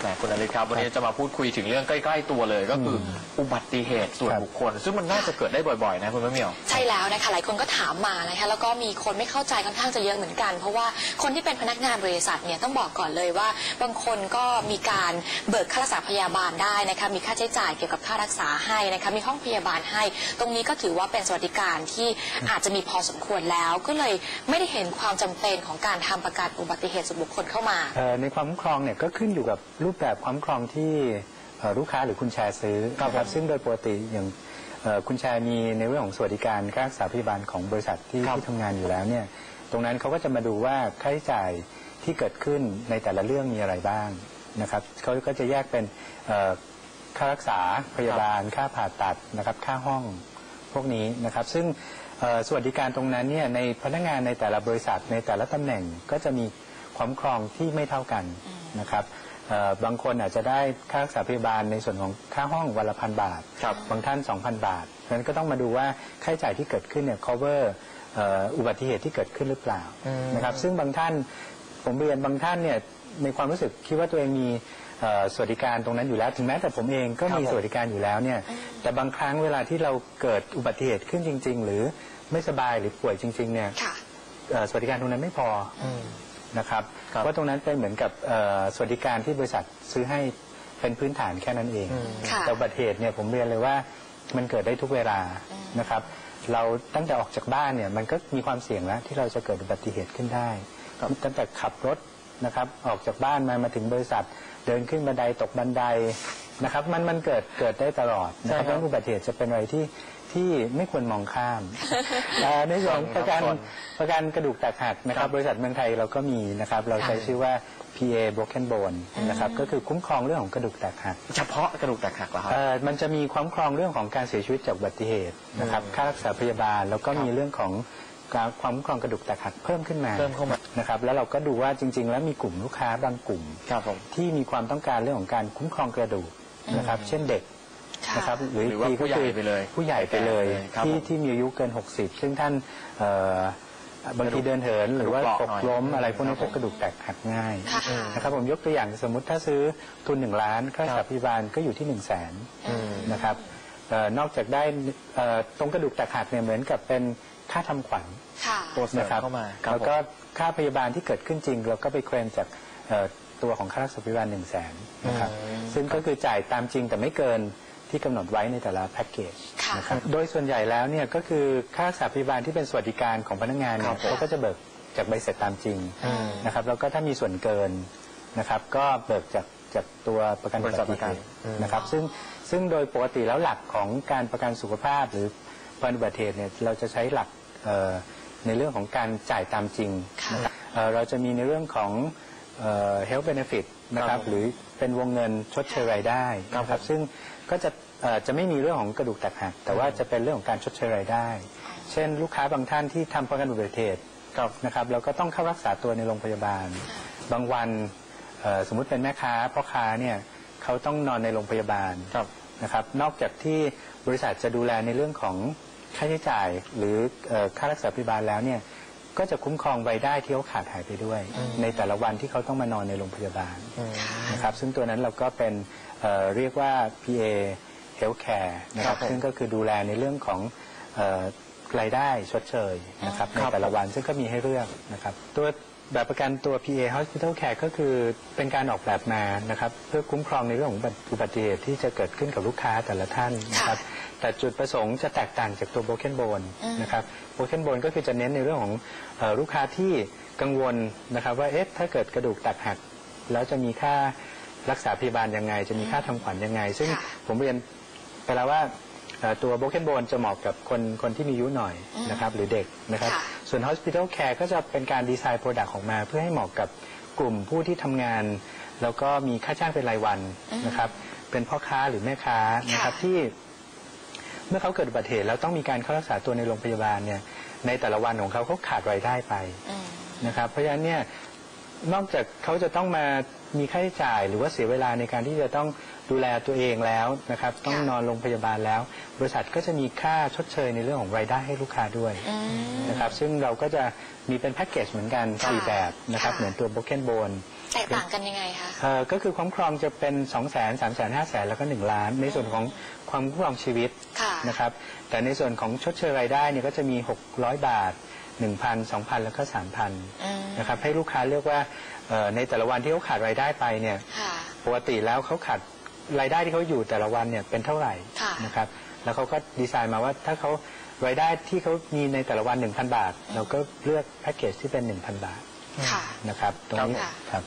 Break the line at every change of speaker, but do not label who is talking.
แหมคุณอลิศครับ วันนี้จะมาพูดคุยถึงเรื่องใกล้ ๆ ตัวเลย ก็คืออุบัติเหตุส่วน
ครับ
บุคคล ซึ่งมันน่าจะเกิดได้บ่อยๆ นะคุณมะเหมียว
ใช่แล้วนะคะหลายคนก็ถามมานะคะแล้วก็มีคนไม่เข้าใจค่อนข้างจะเยอะเหมือนกัน เพราะว่าคนที่เป็นพนักงานบริษัทเนี่ยต้องบอกก่อนเลยว่า บางคนก็มีการเบิกค่ารักษาพยาบาลได้นะคะมีค่าใช้จ่ายเกี่ยวกับค่ารักษาให้นะคะมีห้องพยาบาลให้ ตรงนี้ก็ถือว่าเป็นสวัสดิการที่อาจจะมีพอสมควรแล้ว ก็เลยไม่ได้เห็นความจำเป็นของการทำประกันอุบัติเหตุส่วนบุคคลเข้ามา
เอ่อในความคุ้มครองเนี่ยก็ขึ้นอยู่กับรูปแบบความคุ้มครองที่เอ่อลูกค้าหรือคุณแชร์ซื้อนะครับซึ่งโดยปกติอย่างเอ่อคุณแชร์มีในเรื่องของสวัสดิการค่ารักษาพยาบาลของบริษัทที่
ครับ
ที่ทำงานอยู่แล้วเนี่ยตรงนั้นเขาก็จะมาดูว่าค่าใช้จ่ายที่เกิดขึ้นในแต่ละเรื่องมีอะไรบ้างนะครับเขาก็จะแยกเป็นเอ่อค่ารักษาพยาบาล ค่าผ่าตัดนะครับ ค่าห้องพวกนี้นะครับ ซึ่งเอ่อสวัสดิการตรงนั้นเนี่ยในพนักงานในแต่ละบริษัทในแต่ละตำแหน่งก็จะมีความคุ้มครองที่ไม่เท่ากันนะครับเอ่อ บางคนอาจจะได้ค่ารักษาพยาบาลในส่วนของค่าห้องวันละพันบาท
ครับ
บางท่าน 2,000 บาทเพราะฉะนั้นก็ต้องมาดูว่าค่าใช้จ่ายที่เกิดขึ้นเนี่ย cover เอ่ออุบัติเหตุที่เกิดขึ้นหรือเปล่า
อืม
นะครับ ซึ่งบางท่านผมเรียนบางท่านเนี่ยในความรู้สึกคิดว่าตัวเองมีเอ่อสวัสดิการตรงนั้นอยู่แล้ว ถึงแม้แต่ผมเองก็มีสวัสดิการอยู่แล้วเนี่ย แต่บางครั้งเวลาที่เราเกิดอุบัติเหตุขึ้นจริง ๆ หรือไม่สบายหรือป่วยจริง ๆ เนี่ย
ค่ะ
เอ่อสวัสดิการตรงนั้นไม่พออนะครับ
ครับ
เพราะตรงนั้นเป็นเหมือนกับเอ่อสวัสดิการที่บริษัทซื้อให้เป็นพื้นฐานแค่นั้นเอง
ค่ะ
แต่อุบัติเหตุเนี่ยผมเรียนเลยว่ามันเกิดได้ทุกเวลานะครับ เราตั้งแต่ออกจากบ้านเนี่ยมันก็มีความเสี่ยงแล้วที่เราจะเกิดอุบัติเหตุขึ้นได้ตั้งแต่ขับรถนะครับออกจากบ้านมามาถึงบริษัทเดินขึ้นบันไดตกบันไดนะครับ มันมันเกิดเกิดได้ตลอดนะครับ
ใช่ครับ
เพราะฉะนั้นอุบัติเหตุจะเป็นอะไรที่ ที่ไม่ควรมองข้ามเอ่อในส่วนของประกัน
ครับ
ประกันกระดูกแตกหักนะค
ครั
รับ
บบ
ริษัทเมืองไทยเราก็มีนะครับ เราใช้
ค่ะ
ชื่อว่า PA Broken Bone นะครับก็คือคุ้มครองเรื่องของกระดูกแตกหัก
เฉพาะกระดูกแตกหักเหรอครับ
เอ่อมันจะมีความครองเรื่องของการเสียชีวิตจากอุบัติเหตุนะครับ
อืม
ค่ารักษาพยาบาลแล้วก็
ครับ
มีเรื่องของการความคุ้มครองกระดูกแตกหักเพิ่มขึ้นมา
เพิ่มเข้ามา
นะครับแล้วเราก็ดูว่าจริง ๆ แล้วมีกลุ่มลูกค้าบางกลุ่ม
ครับผม
ที่มีความต้องการเรื่องของการคุ้มครองกระดูกนะครับ เช่นเด็ก
ค่ะ
นะครับหรือ
หรือว่า
อีกทีก็
ผู้ใหญ่
คือ
ไปเลย
ผู้ใหญ่ไปเลย
ครับ
ที่
ผม
ที่มีอายุเกิน 60 ซึ่งท่านเอ่อบางทีเดินเหินหรือว่า
กระดูก
ต
เปราะ
ก
หน่อย
ล้มอะไรพวกนี้
ครั
ก็
บผม
กระดูกแตกหักง่าย
ค่ะ
นะครับผมยกตัวอย่างสมมติถ้าซื้อทุนหนึ่งล้านค่ารักษาพยาบาลก็อยู่ที่1นึ่งแสน
อืม
นะครับเอ่อนอกจากได้เอ่อตรงกระดูกแตกหักเนี่ยเหมือนกับเป็นค่าทำขวัญ
ค่ะ
ตัวเสริม
นะครับ
เข้ามาครับ
แล้วก็ค่าพยาบาลที่เกิดขึ้นจริง เราก็ไปเคลมจากเอ่อตัวของค่ารักษาพยาบาลหนึ่งแสนนะครับ
อืม
ซึ่งก็คือจ่ายตามจริงแต่ไม่เกิน ที่กำหนดไว้ในแต่ละแพ็กเกจ
ค่ะ
นะครับโดยส่วนใหญ่แล้วเนี่ยก็คือค่ารักษาพยาบาลที่เป็นสวัสดิการของพนักงาน
ครั
เนี่ย
บผม
เขาก็จะเบิกจากใบเสร็จตามจริง
อืม
นะครับแล้วก็ถ้ามีส่วนเกินนะครับก็เบิกจากจากตัวประกัน
บริษัท
อุบัติเหตุ
ประกันอืม
นะครับซึ่งซึ่งโดยปกติแล้วหลักของการประกันสุขภาพหรือประกันอุบัติเหตุเนี่ยเราจะใช้หลักเอ่อในเรื่องของการจ่ายตามจริง
ค่ะ
นะครับเอ่อเราจะมีในเรื่องของ เอ่อ health benefit นะค
ครั
รั
บบผม
หรือเป็นวงเงินชดเชยรายได้
ครับ
นะครับซึ่งก็จะเอ่อจะไม่มีเรื่องของกระดูกแตกหักแต่ว่าจะเป็นเรื่องของการชดเชยรายได้ เช่น ลูกค้าบางท่านที่ทำประกันอุบัติเหตุ
ครับ
นะครับแล้วก็ต้องเข้ารักษาตัวในโรงพยาบาล บางวันเอ่อสมมุติเป็นแม่ค้าพ่อค้าเนี่ยเขาต้องนอนในโรงพยาบาล
ครับ
นะครับ นอกจากที่บริษัทจะดูแลในเรื่องของค่าใช้จ่ายหรือเอ่อค่ารักษาพยาบาลแล้วเนี่ย ก็จะคุ้มครองรายได้ที่เขาขาดหายไปด้วย ในแต่ละวันที่เขาต้องมานอนในโรงพยาบาล
อืม
นะครับซึ่งตัวนั้นเราก็เป็นเอ่อเรียกว่า PA Healthcare นะครับ
ครับผม
ซึ่งก็คือดูแลในเรื่องของเอ่อรายได้ชดเชยนะครับใน
ครับ
แต่ละวันซึ่งก็มีให้เลือกนะครับตัว แบบประกันตัว PA Hospital Care ก็คือเป็นการออกแบบมานะครับเพื่อคุ้มครองในเรื่องของอุบัติเหตุที่จะเกิดขึ้นกับลูกค้าแต่ละท่านนะครับแต่จุดประสงค์จะแตกต่างจากตัว Broken Bone นะครับ Broken Bone ก็คือจะเน้นในเรื่องของเอ่อลูกค้าที่กังวลนะครับว่าเอ๊ะถ้าเกิดกระดูกแตกหัก แล้วจะมีค่ารักษาพยาบาลยังไง จะมีค่าทำขวัญยังไง ซึ่ง
ค่ะ
ผมเรียนไปแล้วว่า เอ่อตัว broken bone จะเหมาะกับคนคนที่มีอายุหน่อยนะครับหรือเด็กนะครับ
ค่ะ
ส่วน hospital care ก็จะเป็นการดีไซน์ product ออกมา เพื่อให้เหมาะกับกลุ่มผู้ที่ทำงาน แล้วก็มีค่าจ้างเป็นรายวันนะครับเป็นพ่อค้าหรือแม่ค้านะครับ
ค่ะ
ที่ เมื่อเขาเกิดอุบัติเหตุแล้วต้องมีการเข้ารักษาตัวในโรงพยาบาลเนี่ยในแต่ละวันของเขาเขาขาดรายได้ไป
อืม
นะครับเพราะฉะนั้นเนี่ยนอกจากเขาจะต้องมา มีค่าใช้จ่ายหรือว่าเสียเวลาในการที่จะต้องดูแลตัวเองแล้วนะครับ ต้องนอนโรงพยาบาลแล้ว บริษัทก็จะมีค่าชดเชยในเรื่องของรายได้ให้ลูกค้าด้วย
อืม
นะครับซึ่งเราก็จะมีเป็นแพ็กเกจเหมือนกัน
ค่ะ
สี่แบบนะครับ
ค่ะ
เหมือนตัว Broken Bone
แต่กต่างกันยังไงคะ
เอ่อก็คือคุ้มครองจะเป็น 2 0 0 0 0 0 3 0 0 0 0 0 5 0 0 0 0 แล้วก็ 1 ล้าน ในส่วนของความคุ้มครองชีวิต
ค่ะ
นะครับแต่ในส่วนของชดเชยรายได้เนี่ยก็จะมี 600 บาท 1,000 2,000 แล้วก็
อืม
3,000นะครับให้ลูกค้าเลือกว่าเอ่อในแต่ละวันที่เขาขาดรายได้ไปเนี่ย
ค่ะ
ปกติแล้วเขาขาดรายได้ที่เขาอยู่แต่ละวันเนี่ยเป็นเท่าไหร่
ค่ะ
นะครับแล้วเขาก็ดีไซน์มาว่าถ้าเขารายได้ที่เขามีในแต่ละวัน 1,000 บาท เราก็เลือกแพ็กเกจที่เป็น 1,000 บาท
ค่ะ
นะครับตรงนี้
ครับ
ครับ